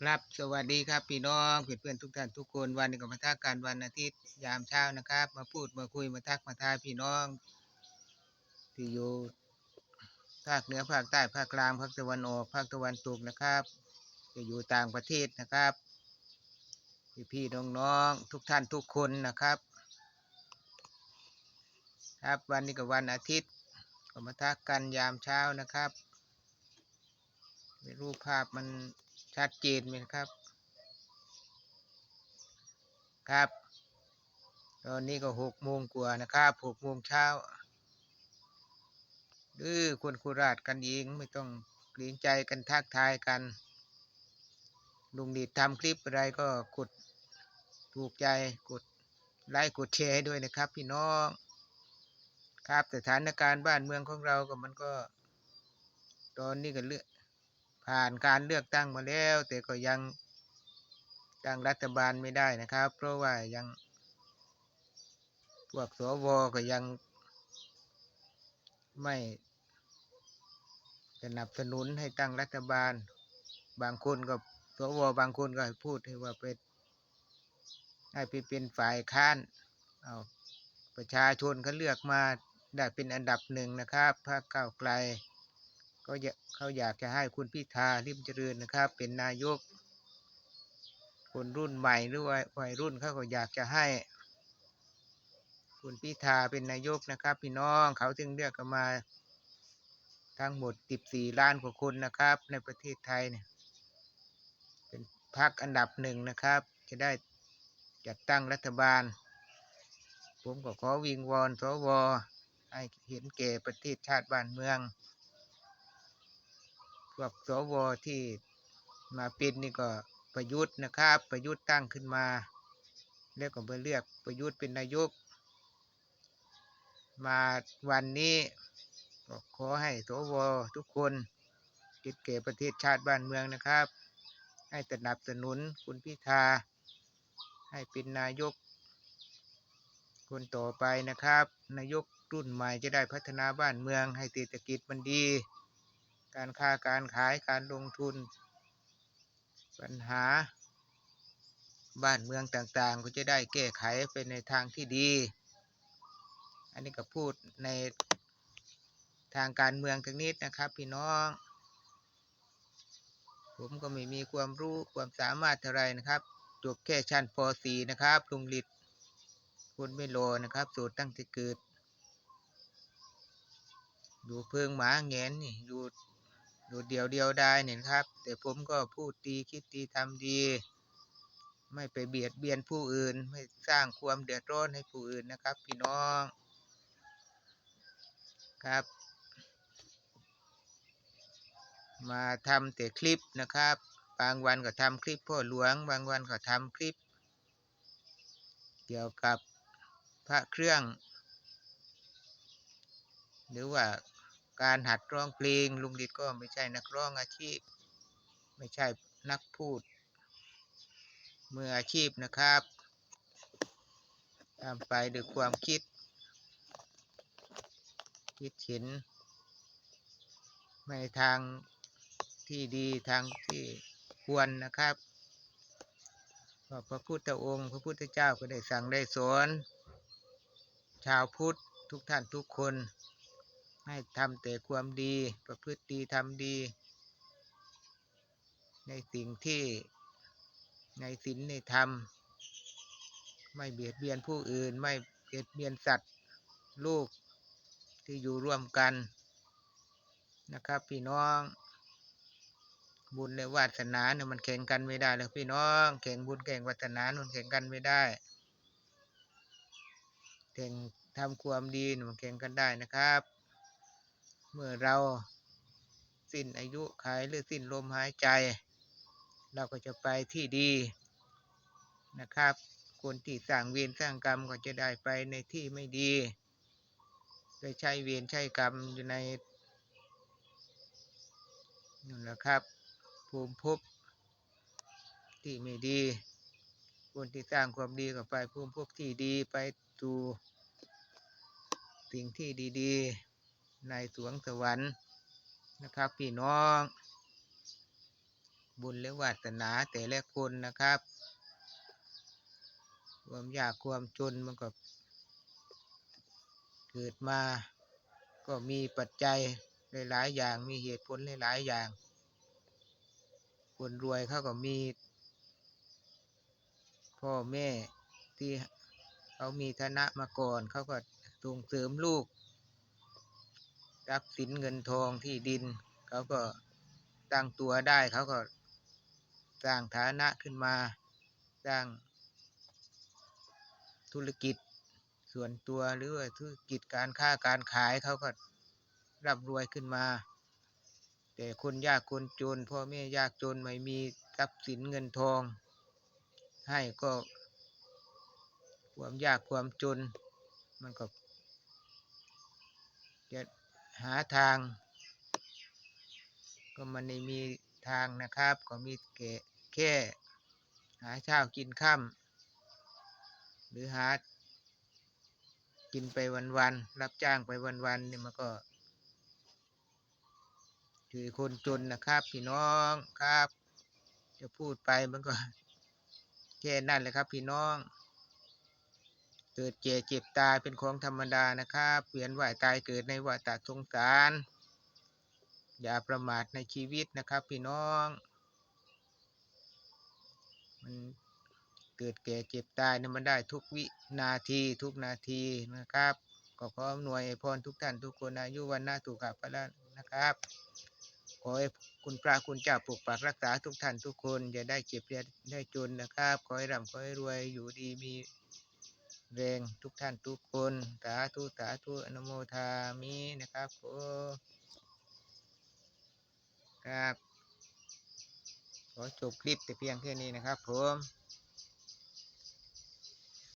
ครับสวัสดีครับพี่น้องเพื่อนเพื่อนๆทุกท่านทุกคนวันนี้ก็มาทักกันวันอาทิตย์ยามเช้านะครับ มาพูดมาคุยมาทักมาทายพี่น้องที่อยู่ภาคเหนือภาคใต้ภาคกลางภาคตะวันออกภาคตะวันตกนะครับจะอยู่ต่างประเทศนะครับ พี่พี่น้องน้องๆทุกท่านทุกคนนะครับ ครับวันนี้ก็วันอาทิตย์ก็มาทักกันยามเช้านะครับไม่รู้ภาพมัน ชัดเจนไหมครับ ครับ ตอนนี้ก็หกโมงกว่านะครับหกโมงเช้าดื้อคนโคราชกันเองไม่ต้องเกรงใจกันทักทายกัน ลุงดีดทำคลิปอะไรก็กดถูกใจกดไลค์กดแชร์ให้ด้วยนะครับ พี่น้อง ครับสถานการณ์บ้านเมืองของเราก็มันก็ ตอนนี้ก็เลือก ผ่านการเลือกตั้งมาแล้ว แต่ก็ยังตั้งรัฐบาลไม่ได้นะครับ เพราะว่ายังพวกสวก็ยังไม่สนับสนุนให้ตั้งรัฐบาล บางคนก็สวบางคนก็พูดให้ว่าเป็นให้ไปเป็นฝ่ายค้านเอาประชาชนเขาเลือกมาได้เป็นอันดับหนึ่งนะครับพรรคก้าวไกล ก็เขาอยากจะให้คุณพิธาลิมเจริญนะครับ เป็นนายก คนรุ่นใหม่หรือว่าวัยรุ่นเขาก็อยากจะให้ คุณพิธาเป็นนายกนะครับ พี่น้องเขาจึงเลือกกันมา ทั้งหมด 14 ล้านกว่าคนนะครับ ในประเทศไทยเนี่ยเป็นพรรคอันดับหนึ่งนะครับ จะได้จัดตั้งรัฐบาล ผมก็ขอวิงวอนสวให้เห็นแก่ประเทศชาติบ้านเมือง พวกสวที่มาเป็นนี่ก็ประยุทธ์นะครับ ประยุทธ์ตั้งขึ้นมา แล้วก็มาเลือกประยุทธ์เป็นนายก มาวันนี้ก็ขอให้สวทุกคนคิดเก่ประเทศชาติบ้านเมืองนะครับ ให้สนับสนุนคุณพิธา ให้เป็นนายก คนต่อไปนะครับ นายกรุ่นใหม่จะได้พัฒนาบ้านเมือง ให้เศรษฐกิจมันดี การค้าการขายการลงทุน ปัญหา บ้านเมืองต่างๆ ก็จะได้แก้ไขไปในทางที่ดี อันนี้ก็พูดในทางการเมืองทางนิดนะครับ พี่น้อง ผมก็ไม่มีความรู้ความสามารถเท่าไรนะครับจบแค่ชั้นป .4 นะครับลุงฤทธิ์คุณไม่โลนะครับสูตรตั้งแต่เกิดอยู่เพิงหมาแงนนี่อยู่ อยู่เดียวเดียวได้เนี่ยครับ แต่ผมก็พูดดีคิดดีทำดี ไม่ไปเบียดเบียนผู้อื่น ไม่สร้างความเดือดร้อนให้ผู้อื่นนะครับ พี่น้องครับ มาทำแต่คลิปนะครับ บางวันก็ทำคลิปพ่อหลวง บางวันก็ทำคลิป เกี่ยวกับพระเครื่อง หรือว่า การหัดร้องเพลง ลุงดิดก็ไม่ใช่นักร้องอาชีพ ไม่ใช่นักพูด มืออาชีพนะครับทำไปด้วยความคิด คิดเห็นในทางที่ดีทางที่ควรนะครับพระพระพุทธองค์ พระพุทธเจ้าก็ได้สั่งได้สอน ชาวพุทธทุกท่านทุกคน ให้ทำแต่ความดีประพฤติดีทำดี ในสิ่งที่ในศีลในธรรม ไม่เบียดเบียนผู้อื่นไม่เบียดเบียนสัตว์ลูกที่อยู่ร่วมกันนะครับ พี่น้อง บุญและวาสนาเนี่ยมันแข่งกันไม่ได้เลยพี่น้องแข่งบุญแข่งวาสนามันแข่งกันไม่ได้แข่งทำความดีมันแข่งกันได้นะครับ เมื่อเราสิ้นอายุขัยหรือสิ้นลมหายใจ เราก็จะไปที่ดีนะครับ คนที่สร้างเวรสร้างกรรมก็จะได้ไปในที่ไม่ดีได้ใช้เวรใช้กรรมอยู่ในนั่นแหละครับ ภูมิภพที่ไม่ดี คนที่สร้างความดีก็ไปภูมิภพที่ดีไปสู่สิ่งที่ดี ๆ ในสวงสวรรค์นะครับ พี่น้อง บุญและวาสนาแต่ละคนนะครับ ความยากความจนมันก็เกิดมา ก็มีปัจจัยหลายๆอย่างมีเหตุผลหลายๆอย่าง คนรวยเขาก็มี พ่อแม่ที่เขามีฐานะมาก่อนเขาก็ส่งเสริมลูก ทรัพย์สินเงินทองที่ดิน เขาก็ตั้งตัวได้เขาก็สร้างฐานะขึ้นมา สร้างธุรกิจส่วนตัวหรือว่าธุรกิจการค้าการขายเขาก็ร่ำรวยขึ้นมา แต่คนยากคนจนพ่อแม่ยากจนไม่มีทรัพย์สินเงินทอง ให้ก็ความยากความจนมันก็จะ หาทาง ก็มันไม่มีทางนะครับ ก็มีแค่แค่ หาเช้ากินค่ำหรือหา กินไปวันๆรับจ้างไปวันๆนี่มันก็คือคนจนนะครับ พี่น้องครับ จะพูดไปมันก็แค่นั้นแหละครับ พี่น้อง เกิดแก่เจ็บตายเป็นของธรรมดานะครับเวียนว่ายตายเกิดในวัฏสงสาร อย่าประมาทในชีวิตนะครับ พี่น้องมันเกิดแก่เจ็บตายเนี่ยมันได้ทุกวินาทีทุกนาทีนะครับก็ขออำนวยพรทุกท่านทุกคนอายุวันหน้าสุขภาพนะครับ ขอให้คุณพระคุณเจ้าปกปักรักษาทุกท่านทุกคนอย่าได้เจ็บอย่าได้จนนะครับ ขอให้ร่ำขอให้รวยอยู่ดีมี แรงทุกท่านทุกคนสาธุสาธุอนุโมทามินะครับผมครับขอจบคลิปแต่เพียงแค่นี้นะครับผม